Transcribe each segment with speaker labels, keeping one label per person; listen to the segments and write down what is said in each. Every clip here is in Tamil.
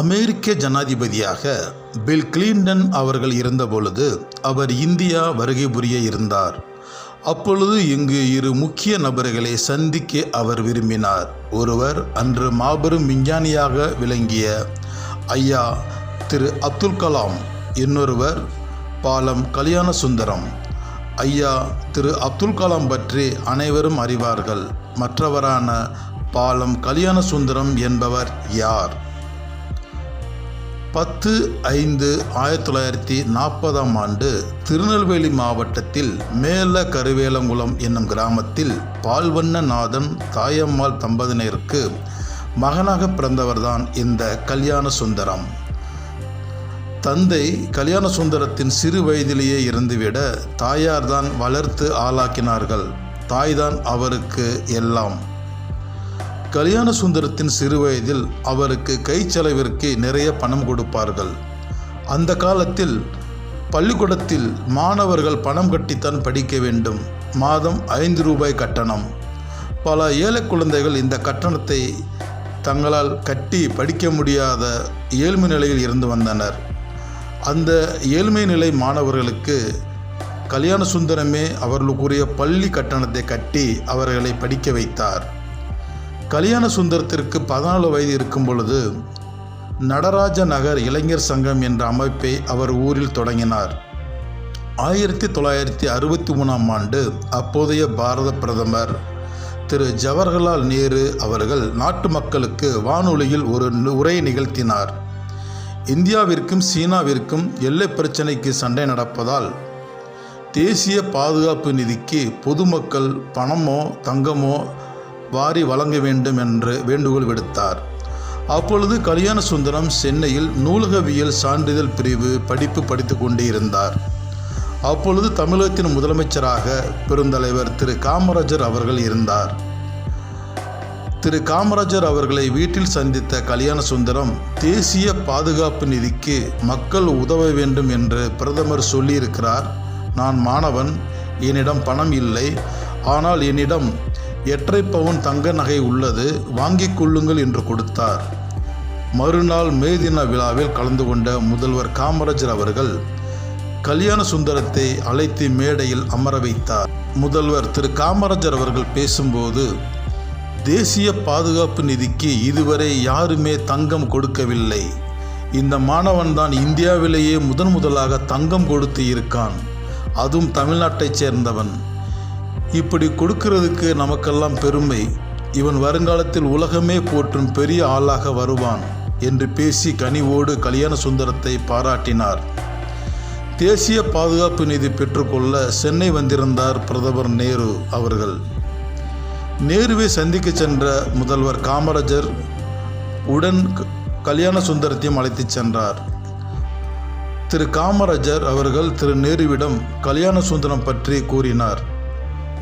Speaker 1: அமெரிக்க ஜனாதிபதியாக பில் கிளின்டன் அவர்கள் இருந்தபொழுது அவர் இந்தியா வருகை புரிய இருந்தார். அப்பொழுது இங்கு இரு முக்கிய நபர்களை சந்திக்க அவர் விரும்பினார். ஒருவர் அன்று மாபெரும் விஞ்ஞானியாக விளங்கிய ஐயா திரு அப்துல் கலாம் இன்னொருவர் பாலம் கல்யாண சுந்தரம் ஐயா திரு அப்துல் கலாம் பற்றி அனைவரும் அறிவார்கள். மற்றவரான பாலம் கல்யாண சுந்தரம் என்பவர் யார்? பத்து ஐந்து ஆயிரத்தி தொள்ளாயிரத்தி நாற்பதாம் ஆண்டு திருநெல்வேலி மாவட்டத்தில் மேல கருவேலங்குளம் என்னும் கிராமத்தில் பால்வண்ணநாதன் தாயம்மாள் தம்பதியினருக்கு மகனாக பிறந்தவர்தான் இந்த கல்யாண சுந்தரம். தந்தை கல்யாண சுந்தரத்தின் சிறு வயதிலேயே இருந்துவிட தாயார்தான் வளர்த்து ஆளாக்கினார்கள். தாய்தான் அவருக்கு எல்லாம். கல்யாண சுந்தரத்தின் சிறுவயதில் அவருக்கு கை செலவிற்கு நிறைய பணம் கொடுப்பார்கள். அந்த காலத்தில் பள்ளிக்கூடத்தில் மாணவர்கள் பணம் கட்டித்தான் படிக்க வேண்டும். மாதம் ஐந்து ரூபாய் கட்டணம். பல ஏழை குழந்தைகள் இந்த கட்டணத்தை தங்களால் கட்டி படிக்க முடியாத ஏழ்மை நிலையில் இருந்து வந்தனர். அந்த ஏழ்மை நிலை மாணவர்களுக்கு கல்யாண சுந்தரமே அவர்களுக்குரிய பள்ளி கட்டணத்தை கட்டி அவர்களை படிக்க வைத்தார். கல்யாண சுந்தரத்திற்கு பதினாலு வயது இருக்கும் பொழுது நடராஜ நகர் இளைஞர் சங்கம் என்ற அமைப்பை அவர் ஊரில் தொடங்கினார். ஆயிரத்தி தொள்ளாயிரத்தி அறுபத்தி மூணாம் ஆண்டு அப்போதைய பாரத பிரதமர் திரு ஜவஹர்லால் நேரு அவர்கள் நாட்டு மக்களுக்கு வானொலியில் ஒரு உரை நிகழ்த்தினார். இந்தியாவிற்கும் சீனாவிற்கும் எல்லை பிரச்சினைக்கு சண்டை நடப்பதால் தேசிய பாதுகாப்பு நிதிக்கு பொதுமக்கள் பணமோ தங்கமோ வாரி வழங்க வேண்டும் என்று வேண்டுகோள் விடுத்தார். அப்பொழுது கல்யாண சுந்தரம் சென்னையில் நூலகவியல் சான்றிதழ் பிரிவு படிப்பு படித்து கொண்டே இருந்தார் அப்பொழுது தமிழகத்தின் முதலமைச்சராக பெருந்தலைவர் திரு காமராஜர் அவர்கள் இருந்தார். திரு காமராஜர் அவர்களை வீட்டில் சந்தித்த கல்யாண சுந்தரம் தேசிய பாதுகாப்பு நிதிக்கு மக்கள் உதவ வேண்டும் என்று பிரதமர் சொல்லியிருக்கிறார். நான் மாணவன் என்னிடம் பணம் இல்லை. ஆனால் என்னிடம் எட்டரை பவுன் தங்க நகை உள்ளது வாங்கிக் கொள்ளுங்கள் என்று கொடுத்தார். மறுநாள் மே தின விழாவில் கலந்து கொண்ட முதல்வர் காமராஜர் அவர்கள் கல்யாண சுந்தரத்தை அழைத்து மேடையில் அமர வைத்தார். முதல்வர் திரு காமராஜர் அவர்கள் பேசும்போது தேசிய பாதுகாப்பு நிதிக்கு இதுவரை யாருமே தங்கம் கொடுக்கவில்லை. இந்த மாணவன் தான் இந்தியாவிலேயே முதன் முதலாக தங்கம் கொடுத்து இருக்கான். அதுவும் தமிழ்நாட்டைச் சேர்ந்தவன். இப்படி கொடுக்கிறதுக்கு நமக்கெல்லாம் பெருமை. இவன் வருங்காலத்தில் உலகமே போற்றும் பெரிய ஆளாக வருவான் என்று பேசி கனிவோடு கல்யாண சுந்தரத்தை பாராட்டினார். தேசிய பாதுகாப்பு நிதி பெற்றுக்கொள்ள சென்னை வந்திருந்தார் பிரதமர் நேரு அவர்கள். நேருவை சந்திக்க சென்ற முதல்வர் காமராஜர் உடன் கல்யாண சுந்தரத்தையும் அழைத்துச் சென்றார். திரு காமராஜர் அவர்கள் திரு நேருவிடம் கல்யாண சுந்தரம் பற்றி கூறினார்.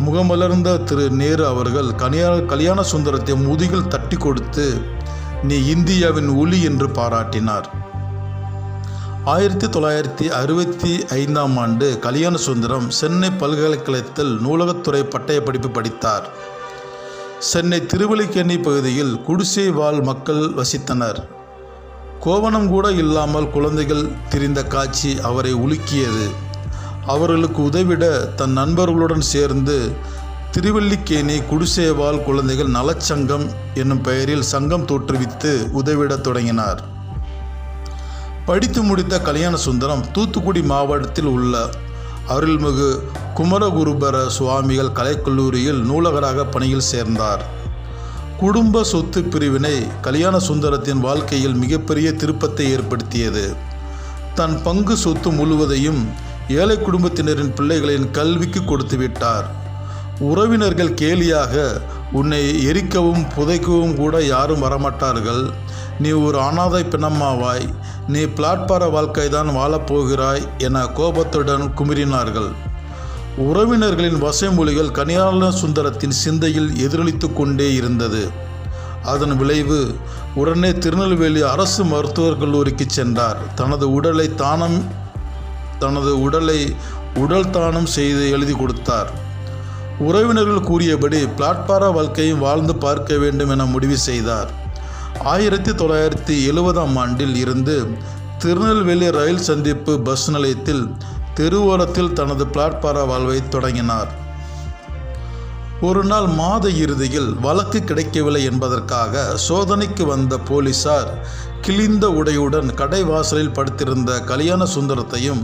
Speaker 1: முகமலர்ந்த திரு நேரு அவர்கள் கனியா கல்யாண சுந்தரத்தை முதுகில் தட்டி கொடுத்து நீ இந்தியாவின் ஒளி என்று பாராட்டினார். ஆயிரத்தி தொள்ளாயிரத்தி அறுபத்தி ஐந்தாம் ஆண்டு கல்யாண சுந்தரம் சென்னை பல்கலைக்கழகத்தில் நூலகத்துறை பட்டய படிப்பு படித்தார். சென்னை திருவல்லிக்கேணி பகுதியில் குடிசை வாழ் மக்கள் வசித்தனர். கோவணம் கூட இல்லாமல் குழந்தைகள் திரிந்த காட்சி அவரை உலுக்கியது. அவர்களுக்கு உதவிட தன் நண்பர்களுடன் சேர்ந்து திருவல்லிக்கேணி குடிசேவால் குழந்தைகள் நலச்சங்கம் என்னும் பெயரில் சங்கம் தோற்றுவித்து உதவிடத் தொடங்கினார். படித்து முடித்த கல்யாண சுந்தரம் தூத்துக்குடி மாவட்டத்தில் உள்ள அருள்மிகு குமரகுருபர சுவாமிகள் கலைக்கல்லூரியில் நூலகராக பணியில் சேர்ந்தார். குடும்ப சொத்து பிரிவினை கல்யாண சுந்தரத்தின் வாழ்க்கையில் மிகப்பெரிய திருப்பத்தை ஏற்படுத்தியது. தன் பங்கு சொத்து முழுவதையும் ஏழை குடும்பத்தினரின் பிள்ளைகளின் கல்விக்கு கொடுத்து விட்டார். உறவினர்கள் கேலியாக உன்னை எரிக்கவும் புதைக்கவும் கூட யாரும் வரமாட்டார்கள். நீ ஒரு அனாதை பிணம்மாவாய். நீ பிளாட்பார வாழ்க்கை தான் வாழப்போகிறாய் என கோபத்துடன் குமிறினார்கள். உறவினர்களின் வசைமொழிகள் கனியாள சுந்தரத்தின் சிந்தையில் எதிரொலித்து கொண்டே இருந்தது. அதன் விளைவு உடனே திருநெல்வேலி அரசு மருத்துவக் கல்லூரிக்கு சென்றார். தனது உடலை தானம் தனது உடலை உடல் தானம் செய்து எழுதி கொடுத்தார். உறவினர்கள் கூறியபடி பிளாட்பாரா வாழ்க்கையும் வாழ்ந்து பார்க்க வேண்டும் என முடிவு செய்தார். ஆயிரத்தி தொள்ளாயிரத்தி எழுபதாம் ஆண்டில் இருந்து திருநெல்வேலி ரயில் சந்திப்பு பஸ் நிலையத்தில் தெருவோரத்தில் தனது பிளாட்பாரா வாழ்வை தொடங்கினார். ஒரு நாள் மாத இறுதியில் வழக்கு கிடைக்கவில்லை என்பதற்காக சோதனைக்கு வந்த போலீசார் கிழிந்த உடையுடன் கடை வாசலில் படுத்திருந்த கல்யாண சுந்தரத்தையும்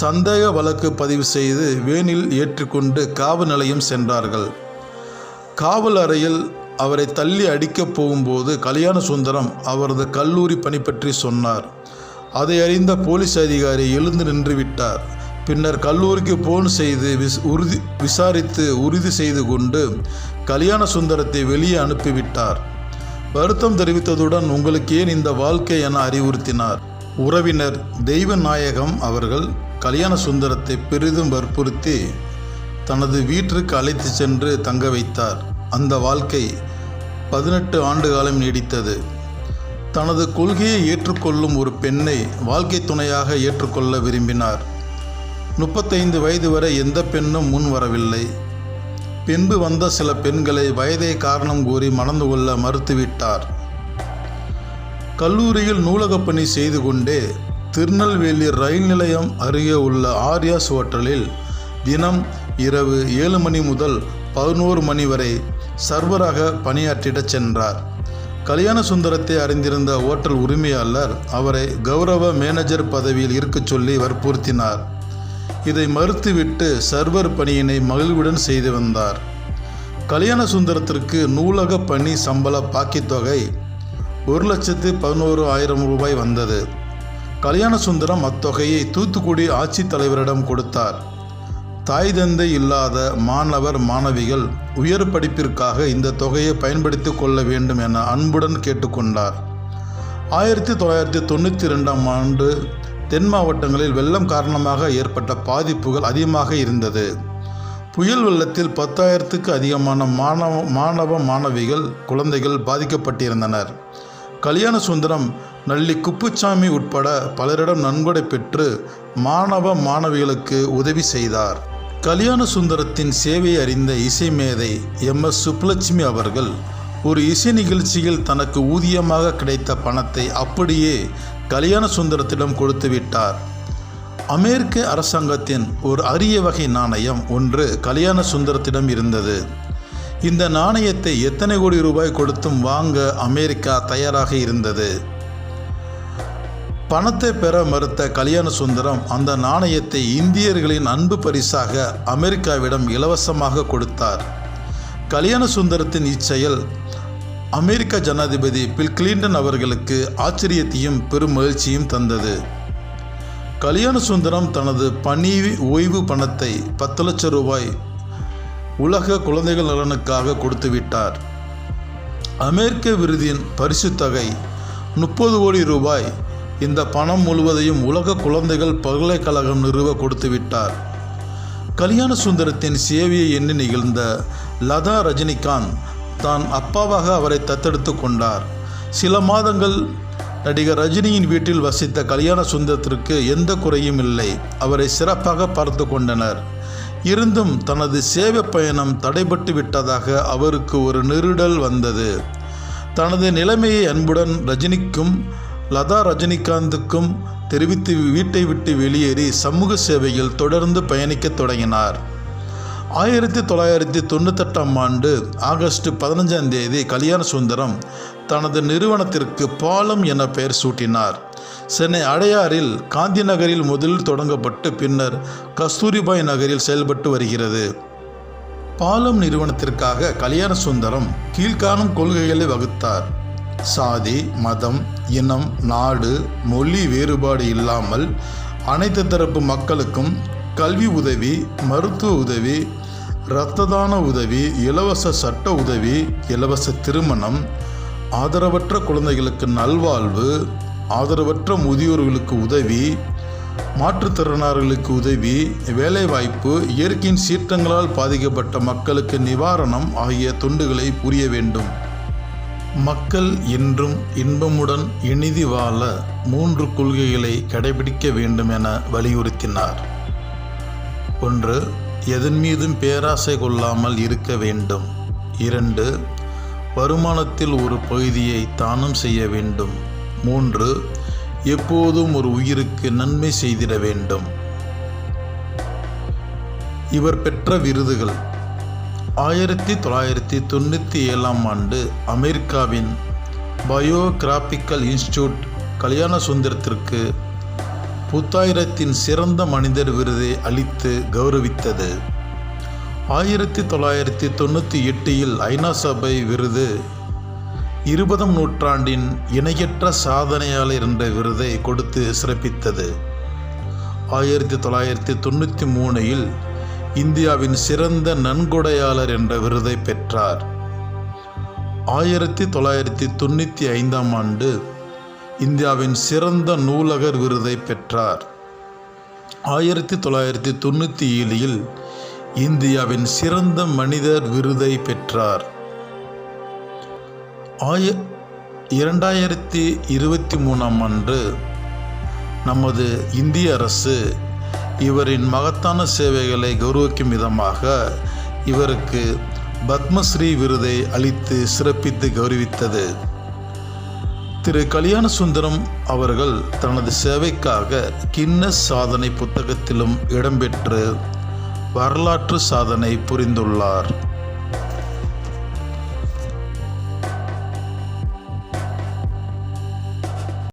Speaker 1: சந்தேக வழக்கு பதிவு செய்து வேனில் ஏற்றிக்கொண்டு காவல் நிலையம் சென்றார்கள். காவல் அறையில் அவரை தள்ளி அடிக்கப் போகும்போது கல்யாண சுந்தரம் அவரது கல்லூரி பணி பற்றி சொன்னார். அதை அறிந்த போலீஸ் அதிகாரி எழுந்து நின்று விட்டார். பின்னர் கல்லூரிக்கு போன் செய்து விஸ் உறுதி விசாரித்து உறுதி செய்து கொண்டு கல்யாண சுந்தரத்தை வெளியே அனுப்பிவிட்டார். வருத்தம் தெரிவித்ததுடன் உங்களுக்கு ஏன் இந்த வாழ்க்கை என அறிவுறுத்தினார். உறவினர் தெய்வ நாயகம் அவர்கள் கல்யாண சுந்தரத்தை பெரிதும் வற்புறுத்தி தனது வீட்டிற்கு அழைத்து சென்று தங்க வைத்தார். அந்த வாழ்க்கை பதினெட்டு ஆண்டு காலம் நீடித்தது. தனது கொள்கையை ஏற்றுக்கொள்ளும் ஒரு பெண்ணை வாழ்க்கை துணையாக ஏற்றுக்கொள்ள விரும்பினார். முப்பத்தைந்து வயது வரை எந்த பெண்ணும் முன் வரவில்லை. பின்பு வந்த சில பெண்களை வயதை காரணம் கூறி மணந்து கொள்ள மறுத்துவிட்டார். கல்லூரியில் நூலகப் பணி செய்து கொண்டே திருநெல்வேலி ரயில் நிலையம் அருகே உள்ள ஆர்யாஸ் ஹோட்டலில் தினம் இரவு ஏழு மணி முதல் பதினோரு மணி வரை சர்வராக பணியாற்றிடச் சென்றார். கல்யாண சுந்தரத்தை அறிந்திருந்த ஓட்டல் உரிமையாளர் அவரை கௌரவ மேனேஜர் பதவியில் இருக்கச் சொல்லி வற்புறுத்தினார். இதை மறுத்துவிட்டு சர்வர் பணியினை மகிழ்வுடன் செய்து வந்தார். கல்யாண சுந்தரத்திற்கு நூலக பணி சம்பள பாக்கித் தொகை ஒரு லட்சத்து பதினோரு ஆயிரம் ரூபாய் வந்தது. கல்யாண சுந்தரம் அத்தொகையை தூத்துக்குடி ஆட்சித்தலைவரிடம் கொடுத்தார். தாய் தந்தை இல்லாத மாணவர் மாணவிகள் உயர் படிப்பிற்காக இந்த தொகையை பயன்படுத்தி கொள்ள வேண்டும் என அன்புடன் கேட்டுக்கொண்டார். ஆயிரத்தி தொள்ளாயிரத்தி தொண்ணூற்றி ரெண்டாம் ஆண்டு தென் மாவட்டங்களில் வெள்ளம் காரணமாக ஏற்பட்ட பாதிப்புகள் அதிகமாக இருந்தது. புயல் வெள்ளத்தில் பத்தாயிரத்துக்கு அதிகமான மாணவ மாணவ மாணவிகள் குழந்தைகள் பாதிக்கப்பட்டிருந்தனர். கல்யாண சுந்தரம் நள்ளி குப்புச்சாமி உட்பட பலரிடம் நன்கொடை பெற்று மாணவ மாணவிகளுக்கு உதவி செய்தார். கல்யாண சுந்தரத்தின் சேவையை அறிந்த இசை மேதை எம் எஸ் சுப்புலட்சுமி அவர்கள் ஒரு இசை நிகழ்ச்சியில் தனக்கு ஊதியமாக கிடைத்த பணத்தை அப்படியே கல்யாண சுந்தரத்திடம் கொடுத்து விட்டார். அமெரிக்க அரசாங்கத்தின் ஒரு அரிய வகை நாணயம் ஒன்று கல்யாண சுந்தரத்திடம் இருந்தது. இந்த நாணயத்தை எத்தனை கோடி ரூபாய் கொடுத்தும் வாங்க அமெரிக்கா தயாராக இருந்தது. பணத்தை பெற மறுத்த கல்யாண சுந்தரம் அந்த நாணயத்தை இந்தியர்களின் அன்பு பரிசாக அமெரிக்காவிடம் இலவசமாக கொடுத்தார். கல்யாண சுந்தரத்தின் இச்செயல் அமெரிக்க ஜனாதிபதி பில் கிளின்டன் அவர்களுக்கு ஆச்சரியத்தையும் பெரும் மகிழ்ச்சியும் தந்தது. கல்யாண சுந்தரம் தனது பணி ஓய்வு பணத்தை பத்து லட்சம் ரூபாய் உலக குழந்தைகள் நலனுக்காக கொடுத்து விட்டார் அமெரிக்க விருதின் பரிசு தொகை முப்பது கோடி ரூபாய். இந்த பணம் முழுவதையும் உலக குழந்தைகள் பல்கலைக்கழகம் நிறுவ கொடுத்து விட்டார் கல்யாண சுந்தரத்தின் சேவையை எண்ணி நிகழ்ந்த லதா ரஜினிகாந்த் தான் அப்பாவாக அவரை தத்தெடுத்து கொண்டார். சில மாதங்கள் நடிகர் ரஜினியின் வீட்டில் வசித்த கல்யாண சுந்தரத்திற்கு எந்த குறையும் இல்லை. அவரை சிறப்பாக பார்த்து கொண்டனர். இருந்தும் தனது சேவை பயணம் தடைபட்டு விட்டதாக அவருக்கு ஒரு நெருடல் வந்தது. தனது நிலைமையை அன்புடன் ரஜினிக்கும் லதா ரஜினிகாந்துக்கும் தெரிவித்து வீட்டை விட்டு வெளியேறி சமூக சேவையில் தொடர்ந்து பயணிக்கத் தொடங்கினார். ஆயிரத்தி தொள்ளாயிரத்தி தொண்ணூத்தெட்டாம் ஆண்டு ஆகஸ்ட் பதினஞ்சாம் தேதி கல்யாண சுந்தரம் தனது நிறுவனத்திற்கு பாலம் என பெயர் சூட்டினார். சென்னை அடையாறில் காந்தி நகரில் முதலில் தொடங்கப்பட்டு பின்னர் கஸ்தூரிபாய் நகரில் செயல்பட்டு வருகிறது. பாலம் நிறுவனத்திற்காக கல்யாண சுந்தரம் கீழ்காணும் கொள்கைகளை வகுத்தார். சாதி மதம் இனம் நாடு மொழி வேறுபாடு இல்லாமல் அனைத்து தரப்பு மக்களுக்கும் கல்வி உதவி மருத்துவ உதவி இரத்த தான உதவி இலவச சட்ட உதவி இலவச திருமணம் ஆதரவற்ற குழந்தைகளுக்கு நல்வாழ்வு ஆதரவற்ற முதியோர்களுக்கு உதவி மாற்றுத்திறனாளர்களுக்கு உதவி வேலைவாய்ப்பு இயற்கையின் சீற்றங்களால் பாதிக்கப்பட்ட மக்களுக்கு நிவாரணம் ஆகிய தொண்டுகளை புரிய வேண்டும். மக்கள் என்றும் இன்பமுடன் இனிதி வாழ மூன்று கொள்கைகளை கடைபிடிக்க வேண்டும் என வலியுறுத்தினார். ஒன்று எதன் மீதும் பேராசை கொள்ளாமல் இருக்க வேண்டும். இரண்டு வருமானத்தில் ஒரு பகுதியை தானம் செய்ய வேண்டும். மூன்று எப்போதும் ஒரு உயிருக்கு நன்மை செய்திட வேண்டும். இவர் பெற்ற விருதுகள். ஆயிரத்தி தொள்ளாயிரத்தி தொண்ணூற்றி ஏழாம் ஆண்டு அமெரிக்காவின் பயோகிராபிக்கல் இன்ஸ்டியூட் கல்யாண சுந்தரத்திற்கு புத்தாயிரத்தின் சிறந்த மனிதர் விருதை அளித்து கௌரவித்தது. ஆயிரத்தி தொள்ளாயிரத்தி தொண்ணூற்றி எட்டில் ஐநா சபை விருது இருபதாம் நூற்றாண்டின் இணையற்ற சாதனையாளர் என்ற விருதை கொடுத்து சிறப்பித்தது. ஆயிரத்தி தொள்ளாயிரத்தி தொண்ணூற்றி மூணில் இந்தியாவின் சிறந்த நன்கொடையாளர் என்ற விருதை பெற்றார். ஆயிரத்தி தொள்ளாயிரத்தி தொண்ணூற்றி ஐந்தாம் ஆண்டு இந்தியாவின் சிறந்த நூலகர் விருதை பெற்றார். ஆயிரத்தி தொள்ளாயிரத்தி தொண்ணூற்றி ஏழில் இந்தியாவின் சிறந்த மனிதர் விருதை பெற்றார். ஆய இரண்டாயிரத்தி இருபத்தி மூணாம் ஆண்டு நமது இந்திய அரசு இவரின் மகத்தான சேவைகளை கௌரவிக்கும் விதமாக இவருக்கு பத்மஸ்ரீ விருதை அளித்து சிறப்பித்து கௌரவித்தது. திரு கல்யாண சுந்தரம் அவர்கள் தனது சேவைக்காக கின்னஸ் சாதனை புத்தகத்திலும் இடம்பெற்று வரலாற்று சாதனை புரிந்துள்ளார்.